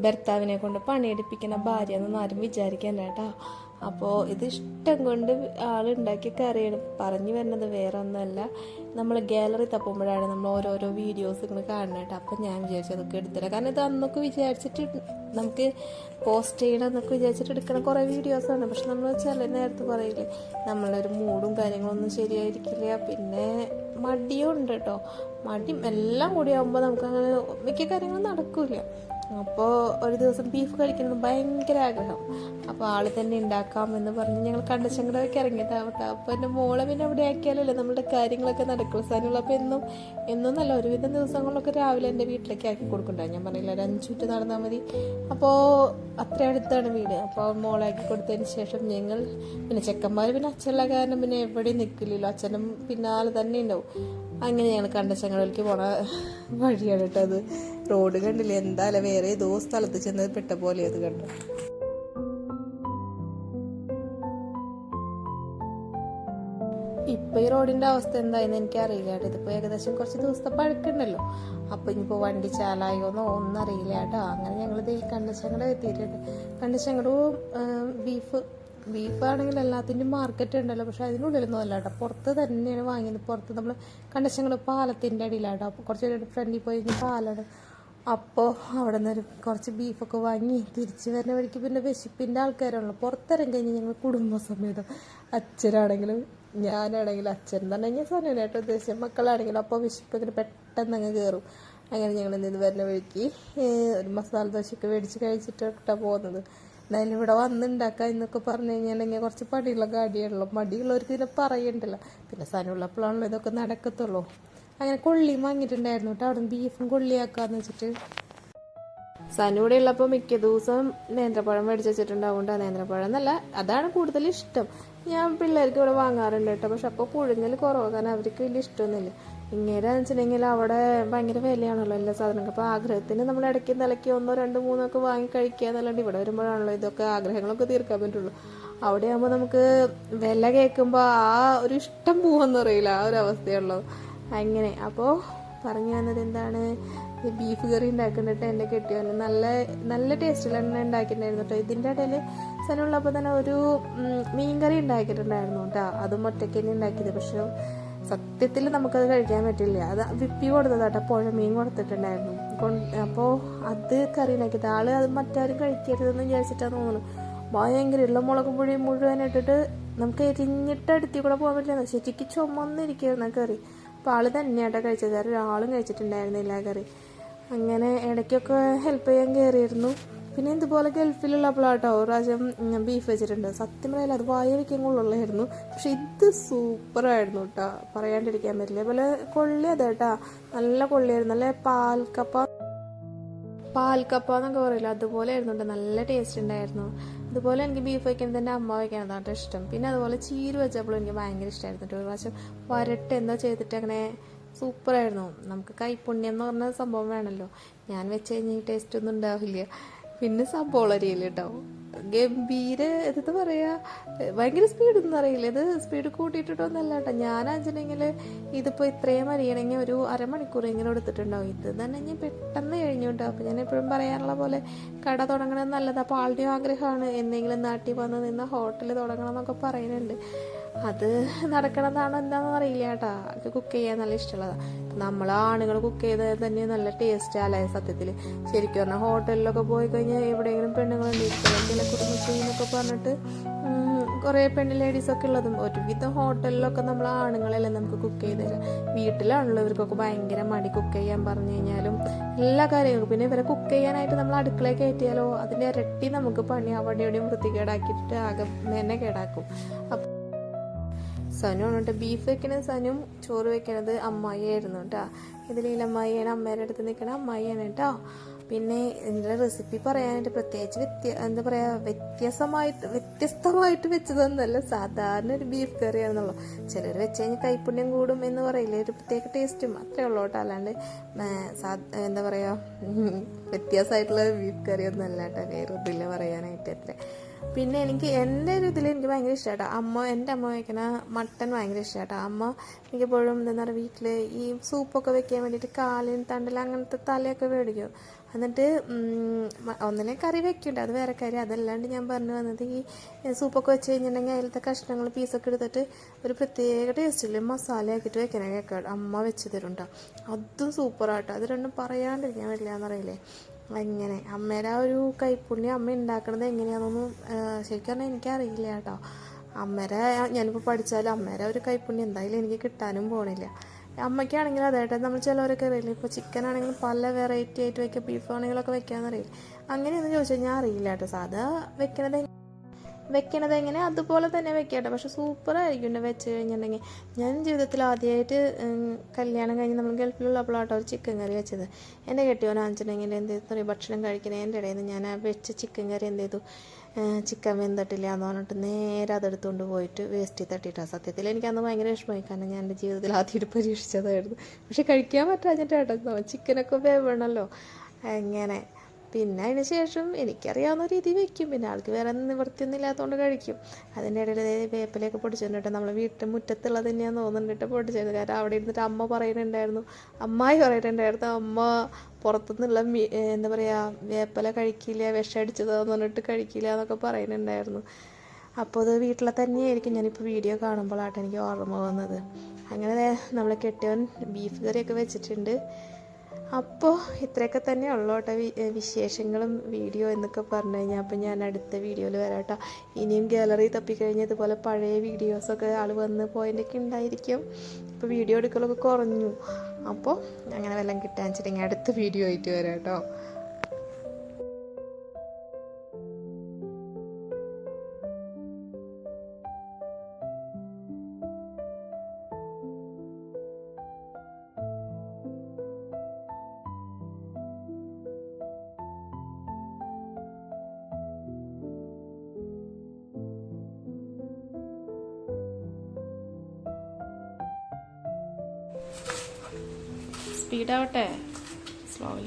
ഭർത്താവിനെ കൊണ്ട് പണിയെടുപ്പിക്കുന്ന ഭാര്യ എന്നൊന്നും ആരും വിചാരിക്കണ്ട കേട്ടോ. അപ്പോൾ ഇത് ഇഷ്ടം കൊണ്ട് ആളുണ്ടാക്കിയ കറിയാണ്. പറഞ്ഞു വരുന്നത് വേറെ ഒന്നുമല്ല നമ്മൾ ഗാലറി തപ്പുമ്പോഴാണ് നമ്മൾ ഓരോരോ വീഡിയോസ് ഇങ്ങനെ കാണുന്നത് കേട്ടോ. അപ്പം ഞാൻ വിചാരിച്ചു അതൊക്കെ എടുത്തില്ല കാരണം ഇത് അന്നൊക്കെ വിചാരിച്ചിട്ട് നമുക്ക് പോസ്റ്റ് ചെയ്യണം എന്നൊക്കെ വിചാരിച്ചിട്ട് എടുക്കുന്ന കുറേ വീഡിയോസാണ് പക്ഷെ നമ്മൾ ചില നേരത്തെ പറയില്ലേ നമ്മളൊരു മൂഡും കാര്യങ്ങളൊന്നും ശരിയായിരിക്കില്ല. പിന്നെ മടിയും ഉണ്ട് കേട്ടോ. മടിയും എല്ലാം കൂടി ആകുമ്പോൾ നമുക്കങ്ങനെ മിക്ക കാര്യങ്ങളും നടക്കില്ല അപ്പോൾ ഒരു ദിവസം ബീഫ് കഴിക്കുന്നത് ഭയങ്കര ആഗ്രഹം. അപ്പോൾ ആൾ തന്നെ ഉണ്ടാക്കാം എന്ന് പറഞ്ഞ് ഞങ്ങൾ ഇറങ്ങി ഇറങ്ങിയതാവട്ടെ അപ്പോൾ എന്റെ മോളെ പിന്നെ അവിടെ ആക്കിയാലല്ലേ നമ്മുടെ കാര്യങ്ങളൊക്കെ നടക്കുള്ളൂ. സാധനങ്ങൾ അപ്പോൾ എന്നും എന്നും നല്ല ഒരുവിധം ദിവസങ്ങളിലൊക്കെ രാവിലെ എന്റെ വീട്ടിലേക്ക് ആക്കി കൊടുക്കണ്ടായി ഞാൻ പറഞ്ഞില്ല ഒരു അഞ്ച് മിനിറ്റ് നടന്നാൽ മതി. അപ്പോൾ അത്ര അടുത്താണ് വീട്. അപ്പോൾ മോളെ ആക്കി കൊടുത്തതിന് ശേഷം ഞങ്ങൾ പിന്നെ ചെക്കന്മാർ പിന്നെ അച്ഛനുള്ള കാരണം പിന്നെ എവിടെയും നിൽക്കില്ലല്ലോ. അച്ഛനും പിന്നാലെ തന്നെ ഉണ്ടാവും. അങ്ങനെ ഞങ്ങൾ കണ്ടച്ചങ്ങളിലേക്ക് പോണ വഴിയാണ് കേട്ടോ അത്. റോഡ് കണ്ടില്ല? എന്തായാലും വേറെ ഏതോ സ്ഥലത്ത് ചെന്ന് പെട്ട പോലെ അത് കണ്ടു. ഇപ്പൊ ഈ റോഡിന്റെ അവസ്ഥ എന്തായെന്ന് എനിക്ക് അറിയില്ല കേട്ടോ. ഇതിപ്പോ ഏകദേശം കുറച്ച് ദിവസത്തെ പഴക്കുണ്ടല്ലോ അപ്പൊ ഇനിയിപ്പോ വണ്ടി ചാലായോന്നോ ഒന്നും അറിയില്ല കേട്ടോ. അങ്ങനെ ഞങ്ങൾ കണ്ടച്ചങ്ങട എത്തിയിട്ടുണ്ട്. കണ്ടച്ചങ്ങടവും ബീഫ് ബീഫ് ആണെങ്കിൽ എല്ലാത്തിന്റെയും മാർക്കറ്റ് ഉണ്ടല്ലോ. പക്ഷെ അതിനുള്ളിലൊന്നും അല്ല കേട്ടോ. പുറത്ത് തന്നെയാണ് വാങ്ങിയത്. പുറത്ത് നമ്മൾ കണ്ടശങ്ങൾ പാലത്തിന്റെ അടിയിലാട്ടോ. അപ്പോൾ കുറച്ച് ഫ്രണ്ടിൽ പോയി പാലാണ്. അപ്പോൾ അവിടെ നിന്ന് ഒരു കുറച്ച് ബീഫൊക്കെ വാങ്ങി തിരിച്ച് വരുന്ന വഴിക്ക് പിന്നെ വിശപ്പിന്റെ ആൾക്കാരാണല്ലോ. പുറത്തിറങ്ങി കഴിഞ്ഞ് ഞങ്ങൾ കുടുംബസമേതം. അച്ഛനാണെങ്കിലും ഞാനാണെങ്കിലും അച്ഛൻ തന്നെ ഞാൻ സനനായിട്ട് ഉദ്ദേശം മക്കളാണെങ്കിലും അപ്പോൾ വിശപ്പ് ഇങ്ങനെ പെട്ടെന്ന് അങ്ങ് കയറും അങ്ങനെ ഞങ്ങൾ എന്തെങ്കിലും വരുന്ന വഴിക്ക് ഒരു മസാല ദോശയൊക്കെ മേടിച്ച് കഴിച്ചിട്ടാണ് പോകുന്നത് എന്തായാലും ഇവിടെ വന്നുണ്ടാക്കാം എന്നൊക്കെ പറഞ്ഞു കഴിഞ്ഞിട്ടുണ്ടെങ്കിൽ കുറച്ച് പടിയുള്ള ഗാഡിയാണല്ലോ മടിയുള്ളവർക്ക് ഇതിനെ പറയണ്ടല്ലോ. പിന്നെ സനുള്ളപ്പോഴാണല്ലോ ഇതൊക്കെ നടക്കത്തുള്ളൂ. അങ്ങനെ കൊള്ളിയും വാങ്ങിയിട്ടുണ്ടായിരുന്നു കേട്ടോ. അവിടെ ബീഫും കൊള്ളിയാക്കാന്ന് വെച്ചിട്ട്. സനു ഇവിടെ ഉള്ളപ്പോൾ മിക്ക ദിവസം നേന്ത്രപ്പഴം മേടിച്ച് വെച്ചിട്ടുണ്ടാവുകൊണ്ട്. നേന്ത്രപ്പഴം എന്നല്ല അതാണ് കൂടുതൽ ഇഷ്ടം. ഞാൻ പിള്ളേർക്ക് ഇവിടെ വാങ്ങാറുണ്ട് കേട്ടോ. പക്ഷെ അപ്പോൾ പുഴുങ്ങൽ കുറവ്. കാരണം അവർക്ക് വലിയ ഇഷ്ടമൊന്നുമില്ല. ഇങ്ങനെ വെച്ചിട്ടുണ്ടെങ്കിൽ അവിടെ ഭയങ്കര വിലയാണല്ലോ എല്ലാ സാധനങ്ങളും അപ്പോൾ ആഗ്രഹത്തിന് നമ്മൾ ഇടയ്ക്ക് നിലയ്ക്ക് ഒന്നോ രണ്ടോ മൂന്നോ ഒക്കെ വാങ്ങി കഴിക്കുക എന്നല്ലാണ്ട് ഇവിടെ വരുമ്പോഴാണല്ലോ ഇതൊക്കെ ആഗ്രഹങ്ങളൊക്കെ തീർക്കാൻ പറ്റുള്ളൂ. അവിടെ ആകുമ്പോൾ നമുക്ക് വില കേൾക്കുമ്പോൾ ആ ഒരു ഇഷ്ടം പോവെന്ന് അറിയില്ല ആ ഒരു അവസ്ഥയുള്ളൂ അങ്ങനെ. അപ്പോൾ പറഞ്ഞു വന്നത് എന്താണ്? ഈ ബീഫ് കറി ഉണ്ടാക്കുന്നിട്ട് എന്റെ കെട്ടിയോന് നല്ല നല്ല ടേസ്റ്റിലാണ് ഉണ്ടാക്കിയിട്ടുണ്ടായിരുന്നു കേട്ടോ ഇതിന്റെ ഇടയിൽ സ്ഥലമുള്ളപ്പോൾ തന്നെ ഒരു മീൻ കറി ഉണ്ടാക്കിയിട്ടുണ്ടായിരുന്നു കേട്ടോ അതും ഒറ്റയ്ക്ക് തന്നെ ഉണ്ടാക്കിയത്. പക്ഷെ സത്യത്തിൽ നമുക്കത് കഴിക്കാൻ പറ്റില്ല. അത് വിപ്പി കൊടുത്തതാട്ടോ പുഴ മീൻ കൊടുത്തിട്ടുണ്ടായിരുന്നു. അപ്പോൾ അത് കറി ഉണ്ടാക്കിയത് ആൾ അത് മറ്റാരും കഴിക്കരുതെന്ന് വിചാരിച്ചിട്ടാണ് തോന്നുന്നു. ഭയങ്കര ഉള്ള മുളക് പുഴി മുഴുവൻ ഇട്ടിട്ട് നമുക്ക് എരിഞ്ഞിട്ട് അടുത്തി കൂടെ പോകാൻ പറ്റില്ല. ശരിക്കും ചുമന്നിരിക്കുകയായിരുന്നു ആ കറി. അപ്പോൾ ആൾ തന്നെയാട്ടോ കഴിച്ചത്. ഒരാളും കഴിച്ചിട്ടുണ്ടായിരുന്നില്ല കറി. അങ്ങനെ ഇടയ്ക്കൊക്കെ ഹെൽപ്പ് ചെയ്യാൻ കയറിയിരുന്നു പിന്നെ ഇതുപോലെ ഗൾഫിലുള്ള പ്ലാട്ടോ ഒരു പ്രാവശ്യം ബീഫ് വെച്ചിട്ടുണ്ട്. സത്യം പറയാൻ അത് വായ വയ്ക്കാൻ കൊള്ളുള്ളായിരുന്നു. പക്ഷെ ഇത് സൂപ്പറായിരുന്നു കേട്ടോ പറയാണ്ടിരിക്കാൻ പറ്റില്ല. അതുപോലെ കൊള്ളി കേട്ടാ. നല്ല കൊള്ളിയായിരുന്നു. നല്ല പാൽക്കപ്പ. പാൽക്കപ്പ എന്നൊക്കെ പറയില്ല? അതുപോലെ ആയിരുന്നു നല്ല ടേസ്റ്റ് ഉണ്ടായിരുന്നു. അതുപോലെ എനിക്ക് ബീഫ് വയ്ക്കുന്നത് എന്റെ അമ്മ വയ്ക്കുന്നതാണ് കേട്ടോ ഇഷ്ടം. പിന്നെ അതുപോലെ ചീര് വെച്ചപ്പോഴും എനിക്ക് ഭയങ്കര ഇഷ്ടമായിരുന്നു ഒരു പ്രാവശ്യം വരട്ട് എന്തോ ചെയ്തിട്ട് അങ്ങനെ സൂപ്പറായിരുന്നു. നമുക്ക് കൈപ്പുണ്യം എന്ന് പറഞ്ഞ സംഭവം വേണമല്ലോ ഞാൻ വെച്ച് കഴിഞ്ഞാൽ ടേസ്റ്റ് ഒന്നും ഉണ്ടാവില്ല. പിന്നെ സബോള അരിയില്ല കേട്ടോ ഗംഭീര എന്താ പറയാ ഭയങ്കര സ്പീഡ് ഒന്നും അറിയില്ല ഇത് സ്പീഡ് കൂട്ടിയിട്ടിട്ടൊന്നല്ല കേട്ടോ ഞാൻ വെച്ചിട്ടുണ്ടെങ്കിൽ ഇതിപ്പോൾ ഇത്രയും അരിയണമെങ്കിൽ ഒരു അരമണിക്കൂർ ഇങ്ങനെ എടുത്തിട്ടുണ്ടാവും. ഇത് തന്നെ ഞാൻ പെട്ടെന്ന് കഴിഞ്ഞു കേട്ടോ അപ്പോൾ ഞാൻ എപ്പോഴും പറയാനുള്ള പോലെ കട തുടങ്ങണത് നല്ലത്. അപ്പോൾ ആളുടെയും ആഗ്രഹമാണ് എന്തെങ്കിലും നാട്ടിൽ വന്ന് നിന്ന് ഹോട്ടൽ തുടങ്ങണം എന്നൊക്കെ പറയുന്നുണ്ട്. അത് നടക്കണതാണോ എന്താണെന്ന് അറിയില്ല കേട്ടാ. അത് കുക്ക് ചെയ്യാൻ നല്ല ഇഷ്ടമുള്ളതാണ് നമ്മൾ ആണുങ്ങൾ കുക്ക് ചെയ്താൽ തന്നെ നല്ല ടേസ്റ്റ് അല്ലേ സത്യത്തിൽ ശരിക്കും പറഞ്ഞാൽ ഹോട്ടലിലൊക്കെ പോയി കഴിഞ്ഞാൽ എവിടെയെങ്കിലും പെണ്ണുങ്ങളുണ്ട്. ചില കുടുംബശ്രീ എന്നൊക്കെ പറഞ്ഞിട്ട് കുറേ പെണ്ണ് ലേഡീസൊക്കെ ഉള്ളതും ഒരുവിധം ഹോട്ടലിലൊക്കെ നമ്മൾ ആണുങ്ങളെല്ലാം നമുക്ക് കുക്ക് ചെയ്ത് തരാം. വീട്ടിലാണല്ലോ ഇവർക്കൊക്കെ ഭയങ്കര മടി കുക്ക് ചെയ്യാൻ പറഞ്ഞു കഴിഞ്ഞാലും എല്ലാ കാര്യങ്ങളും പിന്നെ ഇവരെ കുക്ക് ചെയ്യാനായിട്ട് നമ്മൾ അടുക്കളയിൽ കയറ്റിയാലോ അതിന്റെ ഇരട്ടി നമുക്ക് പണി അവിടെ എവിടെയും വൃത്തികേടാക്കിയിട്ട് ആകെ തന്നെ കേടാക്കും. അപ്പം സനു കേട്ടോ. ബീഫ് വെക്കണത് സനും ചോറ് വെക്കണത് അമ്മായിയായിരുന്നു കേട്ടോ. ഇതിൽ അമ്മായിയാണ് അമ്മേന്റെ അടുത്ത് നിൽക്കണ അമ്മായിയാണ് കേട്ടോ. പിന്നെ ഇതിന്റെ റെസിപ്പി പറയാനായിട്ട് പ്രത്യേകിച്ച് വ്യത്യ എന്താ പറയുക വ്യത്യസ്തമായിട്ട് വ്യത്യസ്തമായിട്ട് വെച്ചതൊന്നല്ല സാധാരണ ഒരു ബീഫ് കറിയാണെന്നുള്ളൂ ചിലർ വെച്ച് കഴിഞ്ഞാൽ കൈപ്പുണ്യം കൂടും എന്ന് പറയില്ല? ഒരു പ്രത്യേക ടേസ്റ്റും അത്രേ ഉള്ളൂ കേട്ടോ. അല്ലാണ്ട് എന്താ പറയുക വ്യത്യാസമായിട്ടുള്ള ബീഫ് കറിയൊന്നും അല്ല കേട്ടോ. വേറെ ഇതില്ല പറയാനായിട്ട് അത്ര. പിന്നെ എനിക്ക് എന്റെ ഒരു ഇതിൽ എനിക്ക് ഭയങ്കര ഇഷ്ടമാട്ടോ അമ്മ എന്റെ അമ്മ വയ്ക്കുന്ന മട്ടൻ ഭയങ്കര ഇഷ്ടമാട്ടോ അമ്മ മിക്കപ്പോഴും എന്താ പറയുക വീട്ടിൽ ഈ സൂപ്പൊക്കെ വെക്കാൻ വേണ്ടിയിട്ട് കാലിൻ തണ്ടൽ അങ്ങനത്തെ തലയൊക്കെ മേടിക്കും. എന്നിട്ട് ഒന്നിനെ കറി വെക്കുന്നുണ്ട് അത് വേറെ കറി അതല്ലാണ്ട് ഞാൻ പറഞ്ഞു വന്നത് ഈ സൂപ്പൊക്കെ വെച്ച് കഴിഞ്ഞിട്ടുണ്ടെങ്കിൽ അതിലത്തെ കഷ്ണങ്ങൾ പീസൊക്കെ എടുത്തിട്ട് ഒരു പ്രത്യേക ടേസ്റ്റിൽ മസാല ആക്കിയിട്ട് വെക്കണേ കേൾക്കാം അമ്മ വെച്ച് തരുന്നുണ്ടോ അതും സൂപ്പറാട്ടോ അത് രണ്ടും പറയാണ്ടിരിക്കാൻ പറ്റില്ല എന്നറിയില്ലേ? അങ്ങനെ അമ്മേടെ ആ ഒരു കൈപ്പുണ്യം അമ്മ ഉണ്ടാക്കണത് എങ്ങനെയാണെന്നൊന്നും ശരിക്കും പറഞ്ഞാൽ എനിക്കറിയില്ല കേട്ടോ. അമ്മേരെ ഞാനിപ്പോൾ പഠിച്ചാലും അമ്മേരെ ഒരു കൈപ്പുണ്യം എന്തായാലും എനിക്ക് കിട്ടാനും പോണില്ല. അമ്മയ്ക്കാണെങ്കിൽ അതായിട്ട് നമ്മൾ ചിലവരൊക്കെ അറിയില്ല ഇപ്പോൾ ചിക്കൻ ആണെങ്കിലും പല വെറൈറ്റി ആയിട്ട് വയ്ക്കുക ബീഫ് ആണെങ്കിലൊക്കെ വെക്കാമെന്നറിയില്ല അങ്ങനെയൊന്നും ചോദിച്ചാൽ ഞാൻ അറിയില്ല കേട്ടോ. സാധാ വെക്കണത് വെക്കണത് എങ്ങനെ? അതുപോലെ തന്നെ വെക്കട്ടെ. പക്ഷെ സൂപ്പറായിരിക്കും വെച്ച് കഴിഞ്ഞിട്ടുണ്ടെങ്കിൽ. ഞാൻ ജീവിതത്തിൽ ആദ്യമായിട്ട് കല്യാണം കഴിഞ്ഞ് നമ്മൾ ഗൾഫിലുള്ളപ്പോഴാട്ടോ ഒരു ചിക്കൻ കറി വെച്ചത്. എന്റെ കെട്ടിയോനാണെന്നുണ്ടെങ്കിൽ എന്ത് ചെയ്തു? ഭക്ഷണം കഴിക്കുന്നതിന്റെ ഇടയിൽ നിന്ന് ഞാൻ ആ വെച്ച ചിക്കൻ കറി എന്ത് ചെയ്തു? ചിക്കൻ വെന്തട്ടില്ല എന്ന് പറഞ്ഞിട്ട് നേരെ അതെടുത്തുകൊണ്ട് പോയിട്ട് വേസ്റ്റ് തട്ടിയിട്ടാണ് സത്യത്തിൽ എനിക്കന്ന് ഭയങ്കര വിഷമമായി. കാരണം ഞാൻ എന്റെ ജീവിതത്തിൽ ആദ്യമായിട്ട് പരീക്ഷിച്ചതായിരുന്നു. പക്ഷെ കഴിക്കാൻ പറ്റാഞ്ഞിട്ട് ചിക്കനൊക്കെ വേവണമല്ലോ. അങ്ങനെ. പിന്നെ അതിന് ശേഷം എനിക്കറിയാവുന്ന രീതി വെക്കും. പിന്നെ ആൾക്ക് വേറെ നിവൃത്തിയൊന്നും ഇല്ലാത്തതുകൊണ്ട് കഴിക്കും. അതിന്റെ ഇടയിൽ വേപ്പിലൊക്കെ പൊടിച്ചിട്ടുണ്ട് നമ്മളെ വീട്ടിൽ മുറ്റത്തുള്ളത് തന്നെയാണ് തോന്നുന്നുണ്ട് പൊടിച്ചത് കാരണം അവിടെ ഇരുന്നിട്ട് അമ്മ പറയുന്നുണ്ടായിരുന്നു. അമ്മായി പറയുന്നുണ്ടായിരുന്നു അമ്മ പുറത്തുനിന്നുള്ള മീ എന്താ പറയുക വേപ്പല കഴിക്കില്ല വിഷമടിച്ചതാന്ന് പറഞ്ഞിട്ട് കഴിക്കില്ല എന്നൊക്കെ പറയുന്നുണ്ടായിരുന്നു. അപ്പോൾ അത് വീട്ടിലെ തന്നെയായിരിക്കും ഞാനിപ്പോൾ വീഡിയോ കാണുമ്പോഴാട്ടോ എനിക്ക് ഓർമ്മ വന്നത്. അങ്ങനെ നമ്മൾ കെട്ടിയവൻ ബീഫ് കറിയൊക്കെ വെച്ചിട്ടുണ്ട്. അപ്പോൾ ഇത്രയൊക്കെ തന്നെ ഉള്ളൂ കേട്ടോ വിശേഷങ്ങളും വീഡിയോ എന്നൊക്കെ പറഞ്ഞു കഴിഞ്ഞാൽ അപ്പോൾ ഞാൻ അടുത്ത വീഡിയോയിൽ വരാം കേട്ടോ ഇനിയും ഗാലറി തപ്പിക്കഴിഞ്ഞാൽ ഇതുപോലെ പഴയ വീഡിയോസൊക്കെ ആൾ വന്ന് പോയിന്റൊക്കെ ഉണ്ടായിരിക്കും. ഇപ്പോൾ വീഡിയോ എടുക്കലൊക്കെ കുറഞ്ഞു. അപ്പോൾ അങ്ങനെ വല്ലതും കിട്ടാൻ വെച്ചിട്ടുണ്ടെങ്കിൽ അടുത്ത വീഡിയോ ആയിട്ട് വരാം കേട്ടോ സ്പീഡാവട്ടെ? സ്ലോയിൽ